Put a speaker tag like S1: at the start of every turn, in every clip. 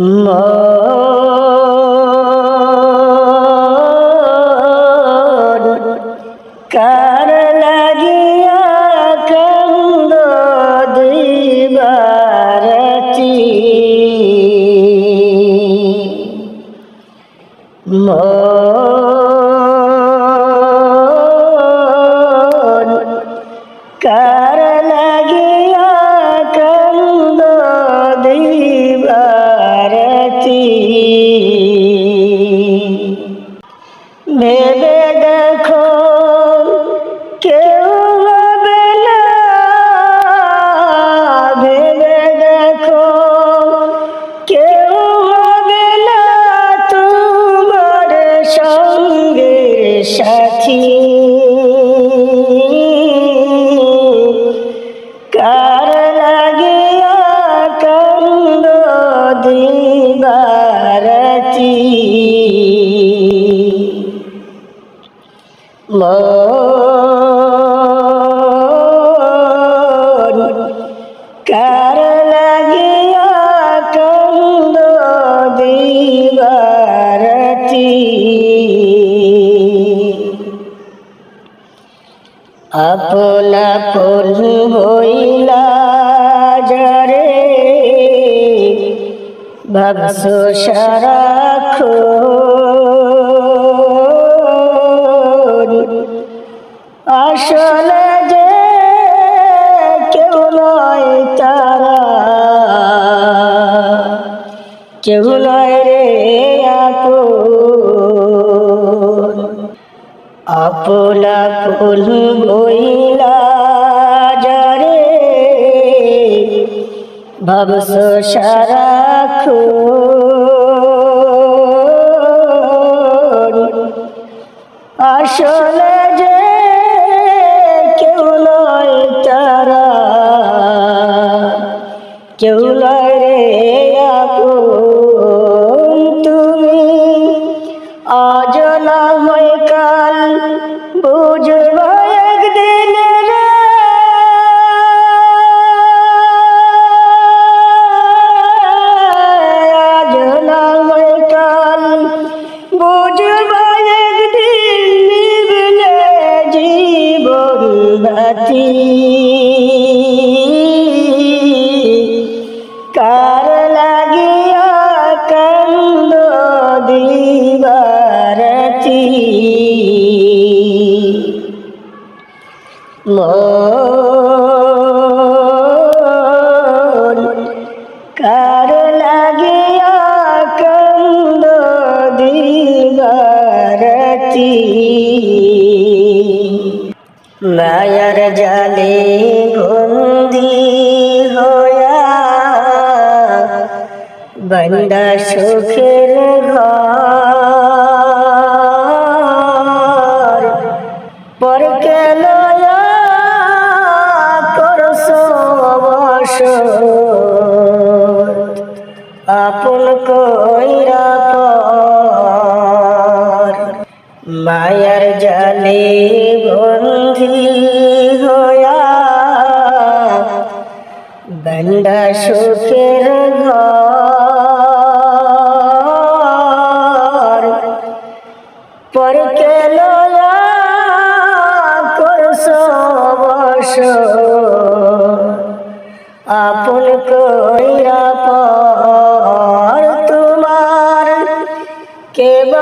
S1: মন কার লাগিয়া কন্দ দিবারতি আপনা পন হইলা জরে ভবস সারাক্ষণ কেউ রে আপন আপনা বইলা যারে ভবস সারাক্ষণ আসলে কেউ রে আপন মন কার লাগিয়া কন্দ দিবারতি মায়ার জালে বন্দি হয়া বন্দা সুখের ঘর আপন কইরা পর। মায়ার জালে বন্ধি হয়া বন্দা সুখের ঘর। পরকে লয়া করস অবসর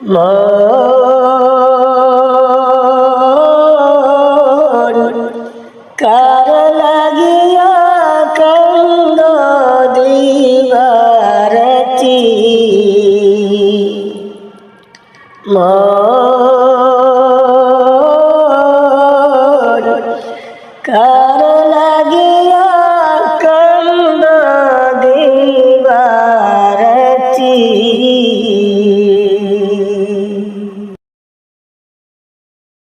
S1: মন কার লাগিয়া কন্দ দিবারতি? মন